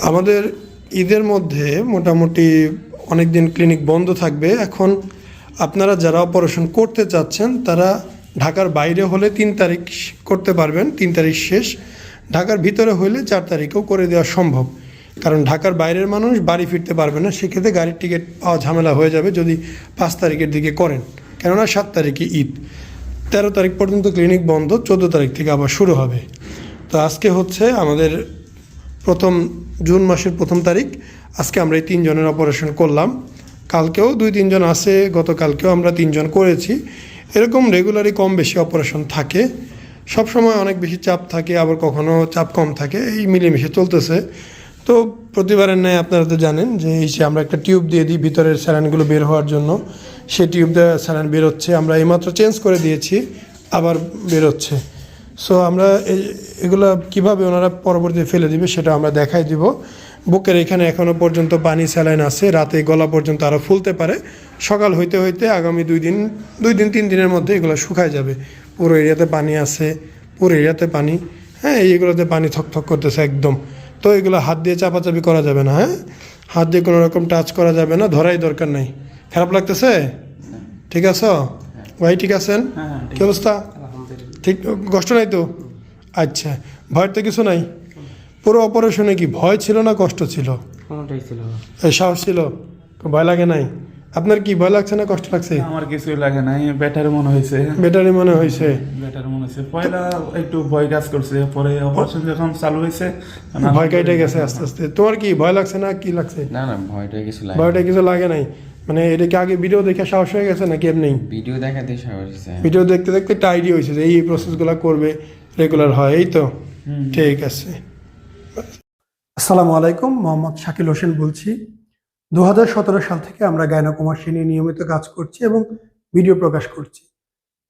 আমাদের ঈদের মধ্যে মোটামুটি অনেক দিন ক্লিনিক বন্ধ থাকবে। এখন আপনারা যারা অপারেশন করতে চাচ্ছেন, তারা ঢাকার বাইরে হলে তিন তারিখ করতে পারবেন, তিন তারিখ শেষ। ঢাকার ভিতরে হলে চার তারিখেও করে দেওয়া সম্ভব। কারণ ঢাকার বাইরের মানুষ বাড়ি ফিরতে পারবে না, সেক্ষেত্রে গাড়ির টিকিট পাওয়া ঝামেলা হয়ে যাবে যদি পাঁচ তারিখের দিকে করেন। কেননা সাত তারিখে ঈদ। তেরো তারিখ পর্যন্ত ক্লিনিক বন্ধ, চোদ্দ তারিখ থেকে আবার শুরু হবে। তো আজকে হচ্ছে আমাদের প্রথম জুন মাসের প্রথম তারিখ। আজকে আমরা এই তিনজনের অপারেশন করলাম। কালকেও দুই তিনজন আছে, গতকালকেও আমরা তিনজন করেছি। এরকম রেগুলারই কম বেশি অপারেশন থাকে। সব সময় অনেক বেশি চাপ থাকে, আবার কখনো চাপ কম থাকে, এই মিলেমিশে চলতেছে। তো প্রতিবারের ন্যায় আপনারা তো জানেন যে এই যে আমরা একটা টিউব দিয়ে দিই ভিতরের স্যালাইনগুলো বের হওয়ার জন্য। সেই টিউব দিয়ে স্যালাইন বেরোচ্ছে, আমরা এইমাত্র চেঞ্জ করে দিয়েছি, আবার বেরোচ্ছে। সো আমরা এই- এগুলো কীভাবে ওনারা পরবর্তী ফেলে দিবে সেটা আমরা দেখাই দিব। বুকের এখানে এখনও পর্যন্ত পানি স্যালাইন আছে রাতে গলা পর্যন্ত আরও ফুলতে পারে। সকাল হইতে হইতে আগামী দুই দিন দুই দিন তিন দিনের মধ্যে এগুলো শুকায় যাবে। পুরো এরিয়াতে পানি আছে পুরো এরিয়াতে পানি। হ্যাঁ এইগুলোতে পানি থকথক করতেছে একদম। তো এগুলো হাত দিয়ে চাপাচাপি করা যাবে না হ্যাঁ? হাত দিয়ে কোনো রকম টাচ করা যাবে না ধরাই দরকার নেই। খারাপ লাগতেছে? ঠিক আছো? ভাই ঠিক আছেন? হ্যাঁ কি অবস্থা? ঠিক কষ্ট নাই তো? আচ্ছা ভয়ের তো কিছু নাই। পুরো অপারেশনে কি ভয় ছিল না কষ্ট ছিল? সাহস ছিল? ভয় লাগে নাই? আপনার কি ভয় লাগছে না কষ্ট লাগছে? আমার কিছুই লাগে নাই ব্যাটারি মনে হয়েছে। ব্যাটারি মনে হয়েছে। বেটার মনে হয়েছে পয়লা একটু ভয় কাজ করছে পরে অপারেশন যখন চালু হয়েছে ভয় কাইটে গেছে আস্তে আস্তে। তোমার কি ভয় লাগছে না কি লাগছে? না না ভয়টা কিছু লাগে ভয়টা কিছু লাগে নাই। মানে এটা কি আগে ভিডিও দেখে সাহস হয়ে গেছে নাকি এমনি? ভিডিও দেখাতে সাহস হয়েছে। ভিডিও দেখতে দেখতে একটা আইডিয়া হয়েছে যে এই প্রসেসগুলো করবে রেগুলার হয় এই তো। ঠিক আছে। আসসালামু আলাইকুম মোহাম্মদ শাকিল হোসেন বলছি। দু হাজার সতেরো সাল থেকে আমরা গায়নাকুমারসী নিয়ে নিয়মিত কাজ করছি এবং ভিডিও প্রকাশ করছি।